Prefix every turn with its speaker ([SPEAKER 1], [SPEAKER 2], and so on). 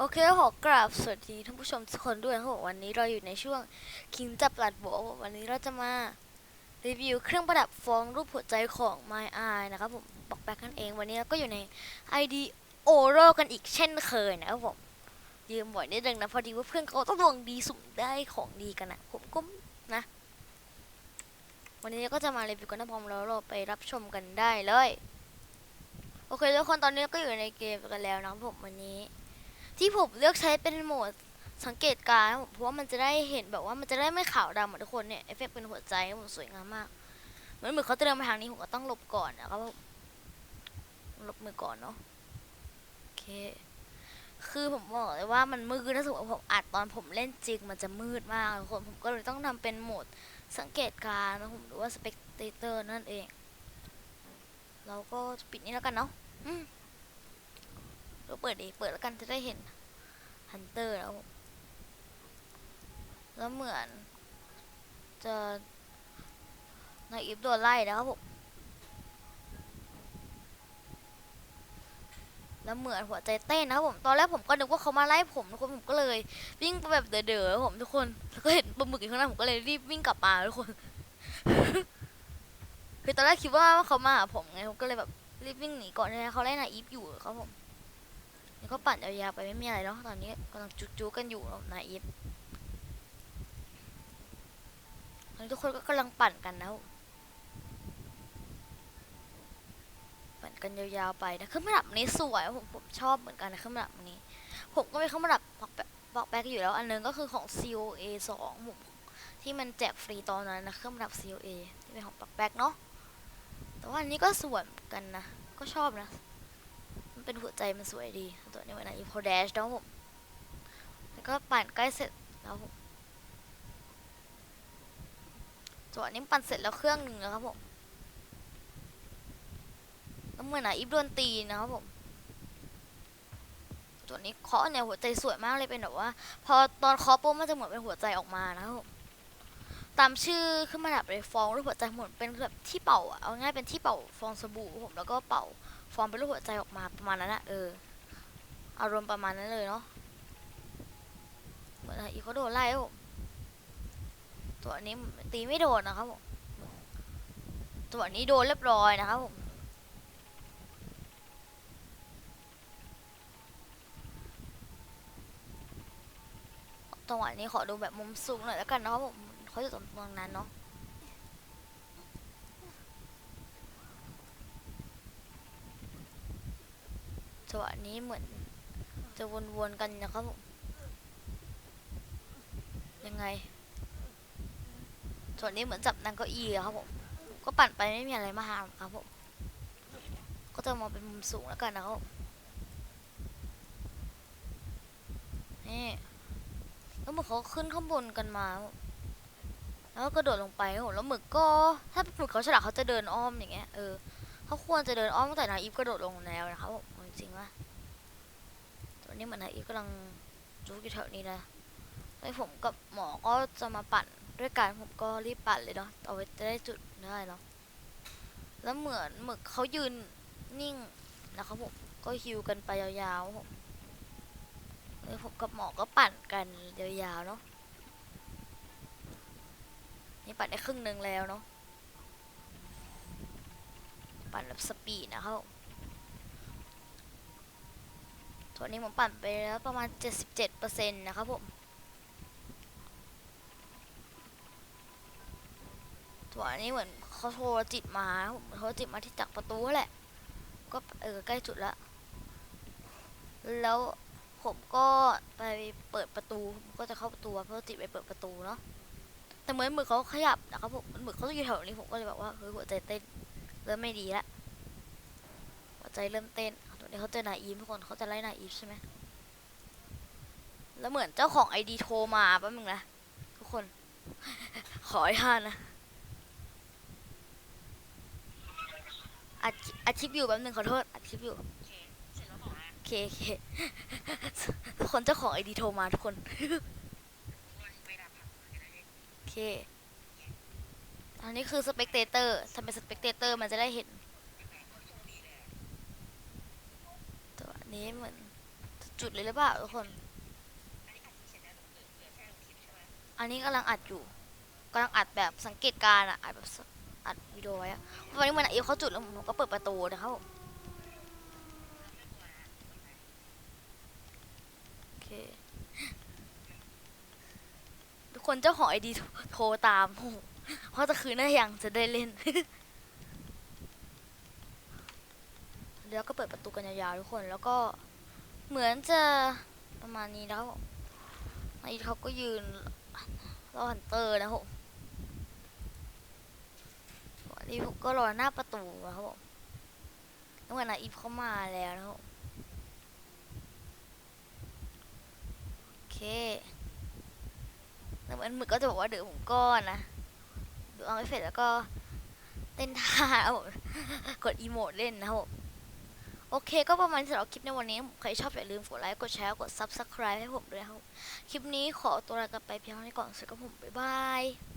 [SPEAKER 1] โอเคขอกราบสวัสดีท่านผู้ชมทุกคนด้วยครับผมวันนี้เราอยู่ในช่วงคิงจับหลัดโบวันนี้เราจะมารีวิวเครื่องประดับฟองรูปหัวใจของ My Eye นะครับผมบอกแบกกันเองวันนี้เราก็อยู่ใน ID o r o กันอีกเช่นเคยนะครับผมยืมบ่อยนิดนึงนะพอดีว่าเพื่อนเขาต้องดวงดีสุ่มได้ของดีกันนะผมก็นะ วันนี้เราก็จะมารีวิวกันนะพร้อมแล้วเราไปรับชมกันได้เลย โอเคทุกคนตอนนี้ก็อยู่ในเกมกันแล้วนะครับผมวันนี้ ที่ผมเลือกใช้เป็นโหมดสังเกตการณ์ผมเพราะว่ามันจะได้เห็นแบบว่ามันจะได้ไม่ขาวดำเหมือนทุกคนเนี่ยเอฟเฟกต์เป็นหัวใจครับผมสวยงามมากเหมือนเหมือนเขาจะเดินมาทางนี้ผมก็ต้องหลบก่อนนะครับหลบมือก่อนเนาะโอเค คือผมบอกเลยว่ามันมืดถ้าสมมติผมอัดตอนผมเล่นจริงมันจะมืดมากทุกคนผมก็เลยต้องทำเป็นโหมดสังเกตการณ์นะผมหรือว่าสเปกเตอร์นั่นเอง เราก็ปิดนี้แล้วกันเนาะ เราเปิดดีเปิดแล้วกันจะได้เห็นฮันเตอร์แล้ว แล้วเหมือน จะนายอีฟโดนไล่นะครับผมแล้วเหมือนหัวใจเต้นนะครับผมตอนแรกผมก็นึกว่าเขามาไล่ผมทุกคนผมก็เลย วิ่งไปแบบเด๋อๆผมทุกคนแล้วก็เห็นปลาหมึกอยู่ข้างหน้าผมก็เลยรีบวิ่งกลับมาทุกคนคือตอนแรกคิดว่าเขามาหาผมไงผมก็เลยแบบรีบวิ่งหนีก่อนนะเขาไล่นายอีฟอยู่ครับผม นี่ก็ปั่นยาวๆไปไม่มีอะไรเนาะตอนนี้กำลังจุกๆกันอยู่นะอีฟตอนนี้ทุกคนก็กำลังปั่นกันนะปั่นกันยาวๆไปนะเครื่องประดับนี้สวยผมผมชอบเหมือนกันนะเครื่องประดับนี้ ผมก็มีเครื่องประดับบอกแปะบอกแบกอยู่แล้ว อันนึงก็คือของ COA 2ผมที่มันแจกฟรีตอนนั้นนะเครื่องประดับ COA ที่เป็นของปักแบกเนาะแต่ว่าอันนี้ก็สวยกันนะ ก็ชอบนะ เป็นหัวใจมันสวยดีตัวนี้วันนะอีโพเดชนะครับผมแล้วก็ปั่นใกล้เสร็จแล้วผมตัวนี้ปั่นเสร็จแล้วเครื่องหนึ่งแล้วครับผมแล้วเหมือนนะอีฟโดนตีนะครับผมตัวนี้เคาะเนี่ยหัวใจสวยมากเลยเป็นแบบว่า พอตอนเคาะปุ๊บมันจะเหมือนเป็นหัวใจออกมานะครับผมตามชื่อขึ้นมาแบบเลยฟองรูปหัวใจหมือนเป็นแบบที่เป่าอะเอาง่ายเป็นที่เป่าฟองสบู่ผมแล้วก็เป่า ฟอร์มเป็นรูปหัวใจออกมาประมาณนั้นอะเออ อารมณ์ประมาณนั้นเลยเนาะ เหมือนอีกเขาโดนไล่ผมตัวนี้ตีไม่โดนนะครับผม ตัวนี้โดนเรียบร้อยนะครับผมจังหวะนี้ขอดูแบบมุมสูงหน่อยแล้วกันนะครับผมเขาจะตรงตรงนั้นเนาะ จังหวะนี้เหมือน จะวนๆกันนะครับผมยังไงส่วนนี้เหมือนจับนังเก้าอี้อครับผมก็ปั่นไปไม่มีอะไรมากครับผมก็จะมองเป็นมุมสูงแล้วกันนะครับผมนี่แล้วหมึกเขาขึ้นข้างบนกันมา แล้วก็กระโดดลงไปครับผมแล้วหมึกก็ ถ้าหมึกเขาฉลาดเขาจะเดินอ้อมอย่างเงี้ย เออ เขาควรจะเดินอ้อมตั้งแต่นาอีฟกระโดดลงแล้วนะครับผม จริงว่าตัวนี้เหมือนนาอีกำลังจุกอยู่แถวนี้นะแล้วผมกับหมอก็จะมาปั่นด้วยกันผมก็รีบปั่นเลยเนาะเอาไว้จะได้จุดได้เนาะแล้วเหมือนหมึกเขายืนนิ่งนะครับผมก็ฮิวกันไปยาวๆผมแล้วผมกับหมอก็ปั่นกันยาวๆเนาะนี่ปั่นได้ครึ่งหนึ่งแล้วเนาะปั่นแบบสปีดนะครับผม ตัวนี้ผมปั่นไปแล้วประมาณ 77%นะครับผมตัวนี้เหมือนเขาโทรจิตมาครับผมเขาจิตมาที่จากประตูแหละ ก็เออใกล้จุดละแล้วผมก็ไปเปิดประตูผมก็จะเข้าประตูเพื่อจิตไปเปิดประตูเนาะแต่เหมือนมือเขาขยับนะครับผมมือเขาอยู่แถวนี้ผมก็เลยแบบว่าเฮ้ยหัวใจเต้นเริ่มไม่ดีละหัวใจเริ่มเต้น ตอนนี้เขาเจอนาอีฟทุกคนเขาจะไล่นาอีฟใช่ไหมแล้วเหมือนเจ้าของไอดีโทรมาแป๊บนึงนะทุกคน ขอให้ท่านนะอัดอัดคลิปอยู่แป๊บนึงขอโทษอัดคลิปอยู่โอเคโอเคทุกคนเจ้าของไอดีโทรมาทุกคนโอเคอันนี้คือสเปกเตเตอร์ทำเป็นสเปกเตเตอร์มันจะได้เห็น ตัว นี้เหมือนจุดเลยหรือเปล่าทุกคน อันนี้กำลังอัดอยู่กำลังอัดแบบสังเกตการณ์อะอัดแบบอัดวิดีโอไว้อะตอนนี้มันอีฟเขาจุดแล้วผมก็เปิดประตูนะครับโอเคทุกคนเจ้าของไอดีโทรตามโหเพราะจะคืนได้ยังจะได้เล่น แล้วก็เปิดประตูกันยาวๆทุกคน แล้วก็เหมือนจะประมาณนี้แล้วไอดีเขาก็ยืนรอฮันเตอร์นะครับผมวันนี้ผมก็รอหน้าประตูนะครับผมแล้ววันนั้นอีฟเข้ามาแล้วนะครับ โอเคแล้วเหมือนมึกก็จะบอกว่าเดี๋ยวผมก้อนนะดูเอาไม่เสร็จแล้วก็เต้นท่าครับผมกดอีโมดเล่นนะครับผม โอเคก็ประมาณนี้สำหรับคลิปในวันนี้ ใครชอบอย่าลืมกดไลค์ กดแชร์ กด subscribe ให้ผมด้วยครับ คลิปนี้ขอตัวลากันไปเพียงเท่านี้ก่อนสวัสดีครับผม บ๊ายบาย